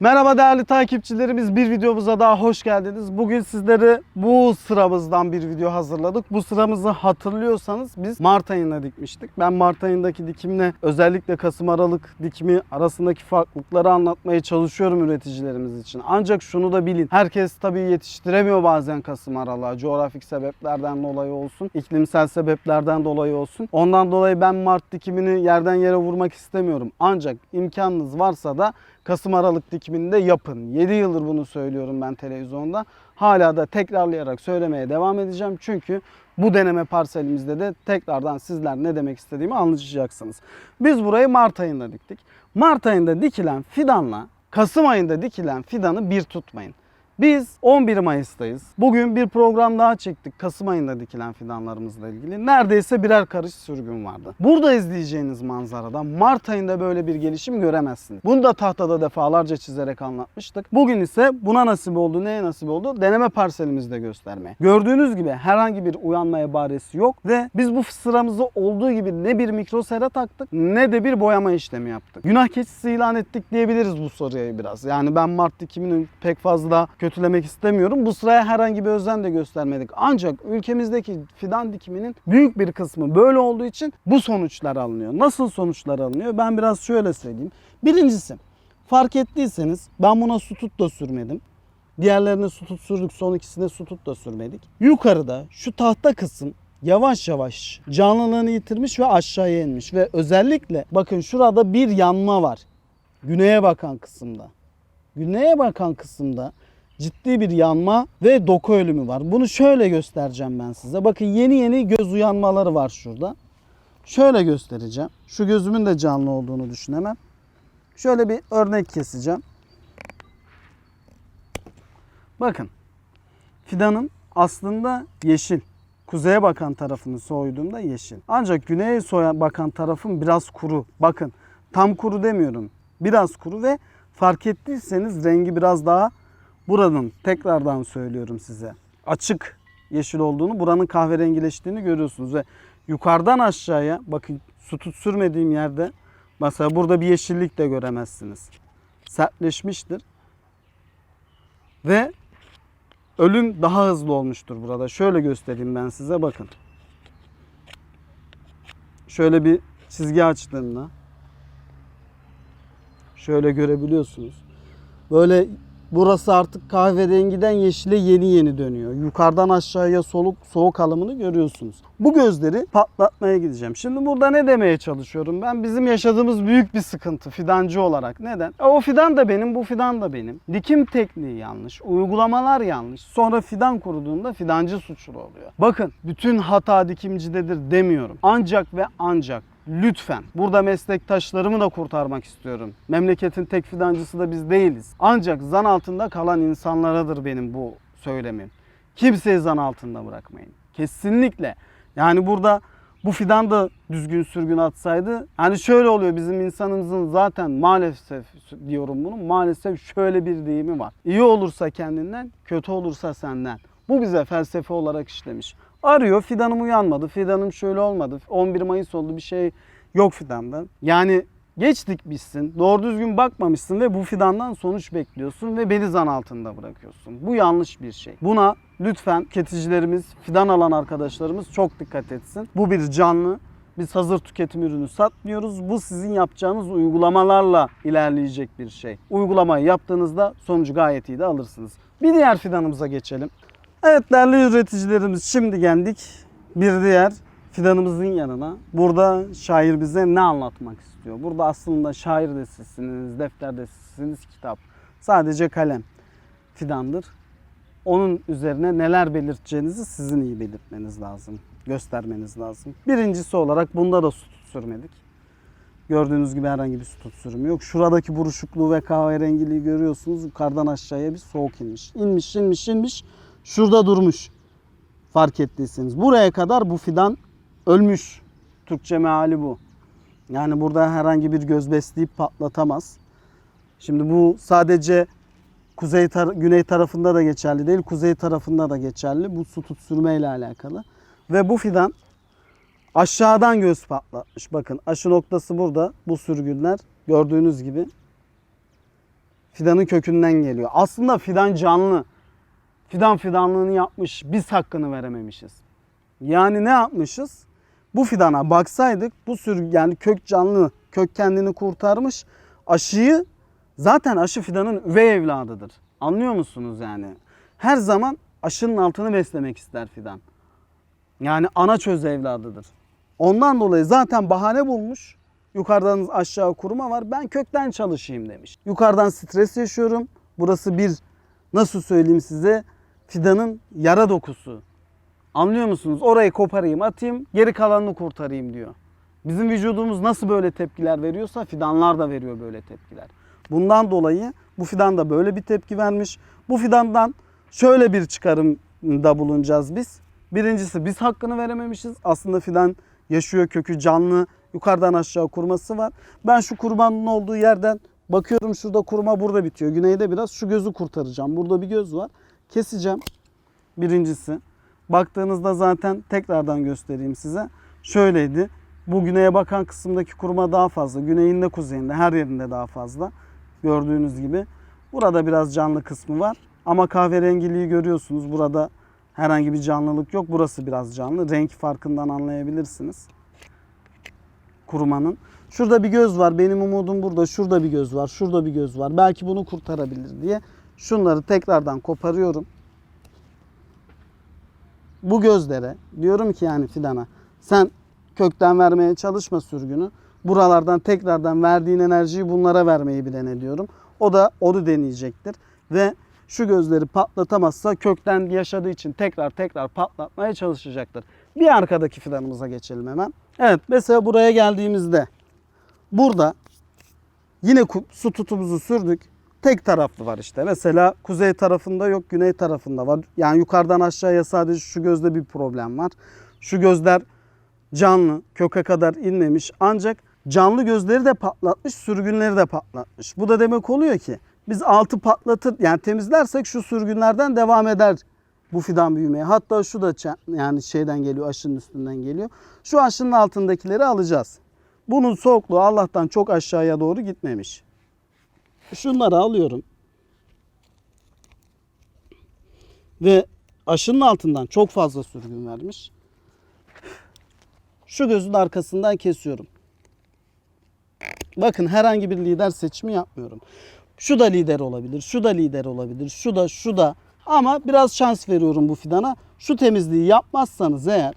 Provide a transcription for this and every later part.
Merhaba değerli takipçilerimiz bir videomuza daha hoş geldiniz. Bugün sizlere bu sıramızdan bir video hazırladık. Bu sıramızı hatırlıyorsanız biz Mart ayında dikmiştik. Ben Mart ayındaki dikimle özellikle Kasım Aralık dikimi arasındaki farklılıkları anlatmaya çalışıyorum üreticilerimiz için. Ancak şunu da bilin. Herkes tabii yetiştiremiyor bazen Kasım Aralık'a. Coğrafik sebeplerden dolayı olsun, iklimsel sebeplerden dolayı olsun. Ondan dolayı ben Mart dikimini yerden yere vurmak istemiyorum. Ancak imkanınız varsa da Kasım Aralık dikiminde yapın. 7 yıldır bunu söylüyorum ben televizyonda. Hala da tekrarlayarak söylemeye devam edeceğim. Çünkü bu deneme parselimizde de tekrardan sizler ne demek istediğimi anlayacaksınız. Biz burayı Mart ayında diktik. Mart ayında dikilen fidanla Kasım ayında dikilen fidanı bir tutmayın. Biz 11 Mayıs'tayız. Bugün bir program daha çektik Kasım ayında dikilen fidanlarımızla ilgili. Neredeyse birer karış sürgün vardı. Burada izleyeceğiniz manzarada Mart ayında böyle bir gelişim göremezsiniz. Bunu da tahtada defalarca çizerek anlatmıştık. Bugün ise buna nasip oldu, neye nasip oldu? Deneme parselimizde göstermeye. Gördüğünüz gibi herhangi bir uyanma ibaresi yok ve biz bu sıramızı olduğu gibi ne bir mikrosera taktık ne de bir boyama işlemi yaptık. Günah keçisi ilan ettik diyebiliriz bu soruya biraz. Yani ben Mart dikimini pek fazla kötülemek istemiyorum. Bu sıraya herhangi bir özen de göstermedik. Ancak ülkemizdeki fidan dikiminin büyük bir kısmı böyle olduğu için bu sonuçlar alınıyor. Nasıl sonuçlar alınıyor? Ben biraz şöyle söyleyeyim. Birincisi fark ettiyseniz ben buna su tut da sürmedim. Diğerlerine su tut sürdük. Son ikisine su tut da sürmedik. Yukarıda şu tahta kısım yavaş yavaş canlılığını yitirmiş ve aşağıya inmiş. Ve özellikle bakın şurada bir yanma var. Güneye bakan kısımda. Güneye bakan kısımda ciddi bir yanma ve doku ölümü var. Bunu şöyle göstereceğim ben size. Bakın yeni yeni göz uyanmaları var şurada. Şöyle göstereceğim. Şu gözümün de canlı olduğunu düşünemem. Şöyle bir örnek keseceğim. Bakın. Fidanın aslında yeşil. Kuzeye bakan tarafını soyduğumda yeşil. Ancak güneye soya bakan tarafım biraz kuru. Bakın tam kuru demiyorum. Biraz kuru ve fark ettiyseniz rengi biraz daha buranın tekrardan söylüyorum size. Açık yeşil olduğunu, buranın kahverengileştiğini görüyorsunuz ve yukarıdan aşağıya bakın su tut sürmediğim yerde mesela burada bir yeşillik de göremezsiniz. Sertleşmiştir. Ve ölüm daha hızlı olmuştur burada. Şöyle göstereyim ben size bakın. Şöyle bir çizgi açtığımda şöyle görebiliyorsunuz. Böyle burası artık kahverengiden yeşile yeni yeni dönüyor. Yukarıdan aşağıya soluk soğuk alımını görüyorsunuz. Bu gözleri patlatmaya gideceğim. Şimdi burada ne demeye çalışıyorum? Ben bizim yaşadığımız büyük bir sıkıntı fidancı olarak. Neden? E, o fidan da benim, bu fidan da benim. Dikim tekniği yanlış, uygulamalar yanlış. Sonra fidan kuruduğunda fidancı suçlu oluyor. Bakın bütün hata dikimcidedir demiyorum. Ancak ve ancak Lütfen. Burada meslektaşlarımı da kurtarmak istiyorum. Memleketin tek fidancısı da biz değiliz. Ancak zan altında kalan insanlaradır benim bu söylemim. Kimseyi zan altında bırakmayın. Kesinlikle. Yani burada bu fidan da düzgün sürgün atsaydı hani şöyle oluyor bizim insanımızın zaten maalesef diyorum bunu maalesef şöyle bir deyimi var. İyi olursa kendinden kötü olursa senden. Bu bize felsefe olarak işlemiş. Arıyor fidanım uyanmadı, fidanım şöyle olmadı, 11 Mayıs oldu bir şey yok fidanda. Yani geç dikmişsin, doğru düzgün bakmamışsın ve bu fidandan sonuç bekliyorsun ve beni zan altında bırakıyorsun. Bu yanlış bir şey. Buna lütfen tüketicilerimiz, fidan alan arkadaşlarımız çok dikkat etsin. Bu bir canlı. Biz hazır tüketim ürünü satmıyoruz. Bu sizin yapacağınız uygulamalarla ilerleyecek bir şey. Uygulamayı yaptığınızda sonucu gayet iyi de alırsınız. Bir diğer fidanımıza geçelim. Evet değerli üreticilerimiz şimdi geldik bir diğer fidanımızın yanına. Burada şair bize ne anlatmak istiyor? Burada aslında şair de sizsiniz, defter de sizsiniz, kitap. Sadece kalem fidandır. Onun üzerine neler belirteceğinizi sizin iyi belirtmeniz lazım, göstermeniz lazım. Birincisi olarak bunda da su sürmedik. Gördüğünüz gibi herhangi bir su tut sürümü yok. Şuradaki buruşukluğu ve kahverengiliği görüyorsunuz. Yukarıdan aşağıya bir soğuk inmiş. İnmiş, inmiş, inmiş. Şurada durmuş. Fark ettiyseniz. Buraya kadar bu fidan ölmüş. Türkçe meali bu. Yani burada herhangi bir göz besleyip patlatamaz. Şimdi bu sadece kuzey tar- güney tarafında da geçerli değil, kuzey tarafında da geçerli. Bu su tut ile alakalı. Ve bu fidan aşağıdan göz patlatmış. Bakın aşı noktası burada. Bu sürgünler gördüğünüz gibi Fidanın kökünden geliyor. Aslında fidan canlı. Fidan fidanlığını yapmış. Biz hakkını verememişiz. Yani ne yapmışız? Bu fidana baksaydık bu sürü yani kök canlı, kök kendini kurtarmış. Aşıyı zaten aşı fidanın üvey evladıdır. Anlıyor musunuz yani? Her zaman aşının altını beslemek ister fidan. Yani ana çöz evladıdır. Ondan dolayı zaten bahane bulmuş. Yukarıdan aşağı kuruma var. Ben kökten çalışayım demiş. Yukarıdan stres yaşıyorum. Burası bir nasıl söyleyeyim size fidanın yara dokusu. Anlıyor musunuz? Orayı koparayım, atayım, geri kalanını kurtarayım diyor. Bizim vücudumuz nasıl böyle tepkiler veriyorsa fidanlar da veriyor böyle tepkiler. Bundan dolayı bu fidan da böyle bir tepki vermiş. Bu fidandan şöyle bir çıkarımda bulunacağız biz. Birincisi biz hakkını verememişiz. Aslında fidan yaşıyor, kökü canlı, yukarıdan aşağı kurması var. Ben şu kurbanın olduğu yerden bakıyorum şurada kuruma burada bitiyor. Güneyde biraz şu gözü kurtaracağım. Burada bir göz var. Keseceğim. Birincisi. Baktığınızda zaten tekrardan göstereyim size. Şöyleydi. Bu güneye bakan kısımdaki kuruma daha fazla. Güneyinde, kuzeyinde, her yerinde daha fazla. Gördüğünüz gibi. Burada biraz canlı kısmı var. Ama kahverengiliği görüyorsunuz. Burada herhangi bir canlılık yok. Burası biraz canlı. Renk farkından anlayabilirsiniz. Kurumanın. Şurada bir göz var. Benim umudum burada. Şurada bir göz var. Şurada bir göz var. Belki bunu kurtarabilir diye. Şunları tekrardan koparıyorum bu gözlere diyorum ki yani fidana sen kökten vermeye çalışma sürgünü. Buralardan tekrardan verdiğin enerjiyi bunlara vermeyi bir dene diyorum. O da onu deneyecektir. Ve şu gözleri patlatamazsa kökten yaşadığı için tekrar tekrar patlatmaya çalışacaktır. Bir arkadaki fidanımıza geçelim hemen. Evet mesela buraya geldiğimizde burada yine su tutumuzu sürdük. Tek taraflı var işte. Mesela kuzey tarafında yok, güney tarafında var. Yani yukarıdan aşağıya sadece şu gözde bir problem var. Şu gözler canlı, köke kadar inmemiş. Ancak canlı gözleri de patlatmış, sürgünleri de patlatmış. Bu da demek oluyor ki biz altı patlatır yani temizlersek şu sürgünlerden devam eder bu fidan büyümeye. Hatta şu da yani şeyden geliyor, aşının üstünden geliyor. Şu aşının altındakileri alacağız. Bunun soğukluğu Allah'tan çok aşağıya doğru gitmemiş. Şunları alıyorum. Ve aşının altından çok fazla sürgün vermiş. Şu gözün arkasından kesiyorum. Bakın herhangi bir lider seçimi yapmıyorum. Şu da lider olabilir, şu da lider olabilir, şu da, şu da. Ama biraz şans veriyorum bu fidana. Şu temizliği yapmazsanız eğer,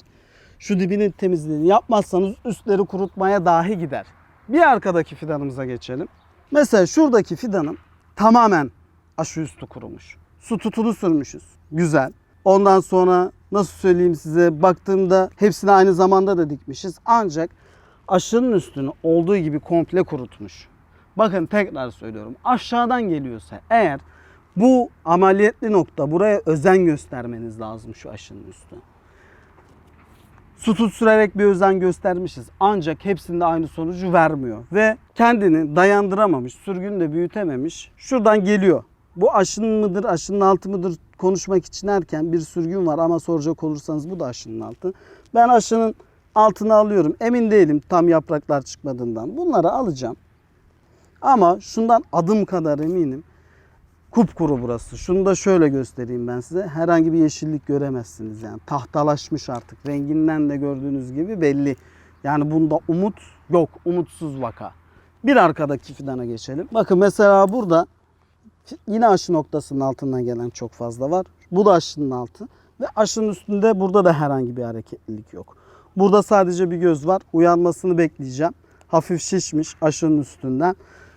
şu dibinin temizliğini yapmazsanız üstleri kurutmaya dahi gider. Bir arkadaki fidanımıza geçelim. Mesela şuradaki fidanım tamamen aşı üstü kurumuş. Su tutunu sürmüşüz. Güzel. Ondan sonra nasıl söyleyeyim size baktığımda hepsini aynı zamanda da dikmişiz. Ancak aşının üstünü olduğu gibi komple kurutmuş. Bakın tekrar söylüyorum. Aşağıdan geliyorsa eğer bu ameliyatlı nokta buraya özen göstermeniz lazım şu aşının üstü. Su tut sürerek bir özen göstermişiz. Ancak hepsinde aynı sonucu vermiyor. Ve kendini dayandıramamış, sürgünü de büyütememiş. Şuradan geliyor. Bu aşının mıdır, aşının altı mıdır konuşmak için erken bir sürgün var ama soracak olursanız bu da aşının altı. Ben aşının altını alıyorum. Emin değilim tam yapraklar çıkmadığından. Bunları alacağım. Ama şundan adım kadar eminim. Kupkuru burası. Şunu da şöyle göstereyim ben size. Herhangi bir yeşillik göremezsiniz yani. Tahtalaşmış artık. Renginden de gördüğünüz gibi belli. Yani bunda umut yok. Umutsuz vaka. Bir arkadaki fidana geçelim. Bakın mesela burada yine aşı noktasının altından gelen çok fazla var. Bu da aşının altı. Ve aşının üstünde burada da herhangi bir hareketlilik yok. Burada sadece bir göz var. Uyanmasını bekleyeceğim. Hafif şişmiş aşının üstünden.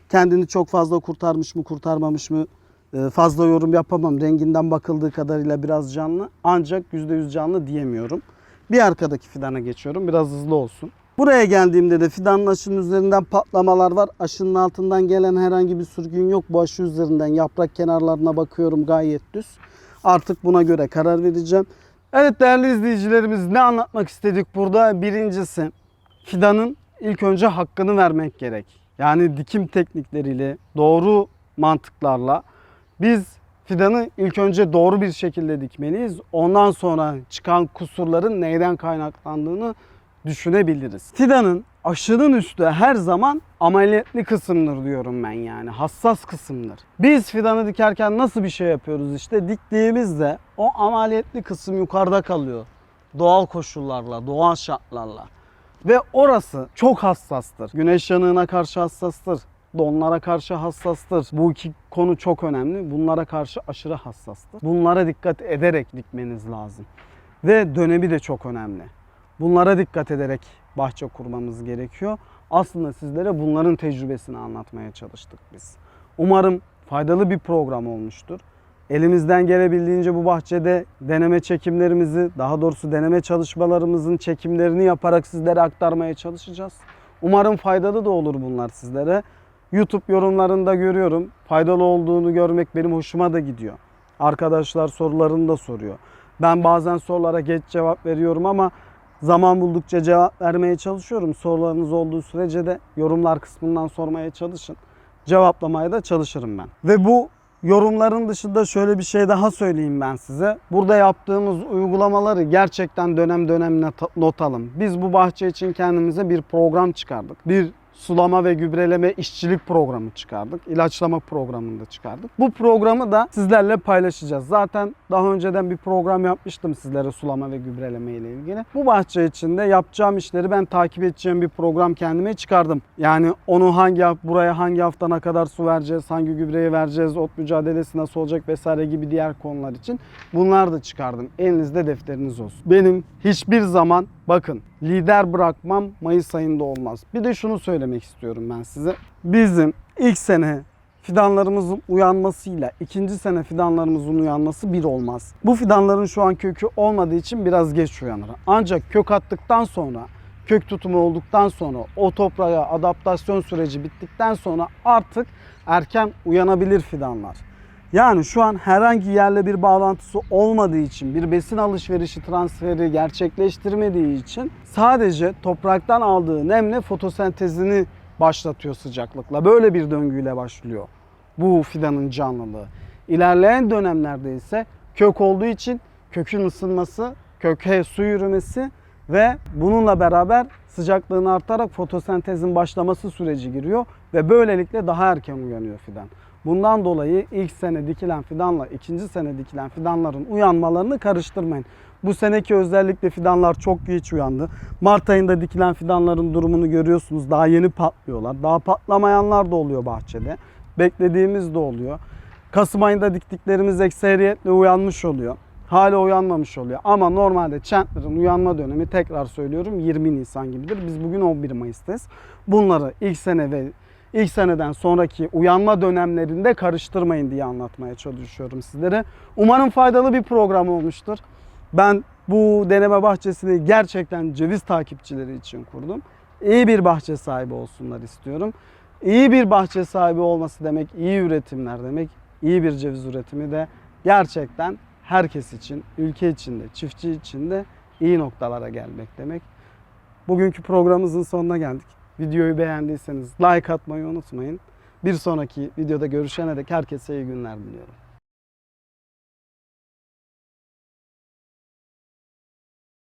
Kendini çok fazla kurtarmış mı kurtarmamış mı fazla yorum yapamam. Renginden bakıldığı kadarıyla biraz canlı. Ancak %100 canlı diyemiyorum. Bir arkadaki fidana geçiyorum. Biraz hızlı olsun. Buraya geldiğimde de fidanın aşının üzerinden patlamalar var. Aşının altından gelen herhangi bir sürgün yok. Bu aşı üzerinden yaprak kenarlarına bakıyorum gayet düz. Artık buna göre karar vereceğim. Evet değerli izleyicilerimiz ne anlatmak istedik burada? Birincisi fidanın ilk önce hakkını vermek gerek. Yani dikim teknikleriyle, doğru mantıklarla biz fidanı ilk önce doğru bir şekilde dikmeliyiz. Ondan sonra çıkan kusurların neyden kaynaklandığını düşünebiliriz. Fidanın aşının üstü her zaman ameliyatlı kısımdır diyorum ben yani. Hassas kısımdır. Biz fidanı dikerken nasıl bir şey yapıyoruz işte diktiğimizde o ameliyatlı kısım yukarıda kalıyor. Doğal koşullarla, doğal şartlarla. Ve orası çok hassastır. Güneş yanığına karşı hassastır. Donlara karşı hassastır. Bu iki konu çok önemli. Bunlara karşı aşırı hassastır. Bunlara dikkat ederek dikmeniz lazım. Ve dönemi de çok önemli. Bunlara dikkat ederek bahçe kurmamız gerekiyor. Aslında sizlere bunların tecrübesini anlatmaya çalıştık biz. Umarım faydalı bir program olmuştur. Elimizden gelebildiğince bu bahçede deneme çekimlerimizi, daha doğrusu deneme çalışmalarımızın çekimlerini yaparak sizlere aktarmaya çalışacağız. Umarım faydalı da olur bunlar sizlere. YouTube yorumlarında görüyorum. Faydalı olduğunu görmek benim hoşuma da gidiyor. Arkadaşlar sorularını da soruyor. Ben bazen sorulara geç cevap veriyorum ama zaman buldukça cevap vermeye çalışıyorum. Sorularınız olduğu sürece de yorumlar kısmından sormaya çalışın. Cevaplamaya da çalışırım ben. Ve bu yorumların dışında şöyle bir şey daha söyleyeyim ben size. Burada yaptığımız uygulamaları gerçekten dönem dönem not- alın. Biz bu bahçe için kendimize bir program çıkardık. Bir sulama ve gübreleme işçilik programı çıkardık. İlaçlama programını da çıkardık. Bu programı da sizlerle paylaşacağız. Zaten daha önceden bir program yapmıştım sizlere sulama ve gübreleme ile ilgili. Bu bahçe içinde yapacağım işleri ben takip edeceğim bir program kendime çıkardım. Yani onu hangi buraya hangi hafta ne kadar su vereceğiz, hangi gübreyi vereceğiz, ot mücadelesi nasıl olacak vesaire gibi diğer konular için bunlar da çıkardım. Elinizde defteriniz olsun. Benim hiçbir zaman bakın lider bırakmam Mayıs ayında olmaz. Bir de şunu söylemek istiyorum ben size. Bizim ilk sene fidanlarımızın uyanmasıyla ikinci sene fidanlarımızın uyanması bir olmaz. Bu fidanların şu an kökü olmadığı için biraz geç uyanır. Ancak kök attıktan sonra kök tutumu olduktan sonra o toprağa adaptasyon süreci bittikten sonra artık erken uyanabilir fidanlar. Yani şu an herhangi yerle bir bağlantısı olmadığı için, bir besin alışverişi transferi gerçekleştirmediği için sadece topraktan aldığı nemle fotosentezini başlatıyor sıcaklıkla. Böyle bir döngüyle başlıyor bu fidanın canlılığı. İlerleyen dönemlerde ise kök olduğu için kökün ısınması, köke su yürümesi ve bununla beraber sıcaklığın artarak fotosentezin başlaması süreci giriyor ve böylelikle daha erken uyanıyor fidan. Bundan dolayı ilk sene dikilen fidanla ikinci sene dikilen fidanların uyanmalarını karıştırmayın. Bu seneki özellikle fidanlar çok geç uyandı. Mart ayında dikilen fidanların durumunu görüyorsunuz. Daha yeni patlıyorlar. Daha patlamayanlar da oluyor bahçede. Beklediğimiz de oluyor. Kasım ayında diktiklerimiz ekseriyetle uyanmış oluyor. Hala uyanmamış oluyor. Ama normalde Chandler'ın uyanma dönemi tekrar söylüyorum 20 Nisan gibidir. Biz bugün 11 Mayıs'tayız. Bunları ilk sene ve ilk seneden sonraki uyanma dönemlerinde karıştırmayın diye anlatmaya çalışıyorum sizlere. Umarım faydalı bir program olmuştur. Ben bu deneme bahçesini gerçekten ceviz takipçileri için kurdum. İyi bir bahçe sahibi olsunlar istiyorum. İyi bir bahçe sahibi olması demek iyi üretimler demek. İyi bir ceviz üretimi de gerçekten herkes için, ülke için de, çiftçi için de iyi noktalara gelmek demek. Bugünkü programımızın sonuna geldik. Videoyu beğendiyseniz like atmayı unutmayın. Bir sonraki videoda görüşene dek herkese iyi günler diliyorum.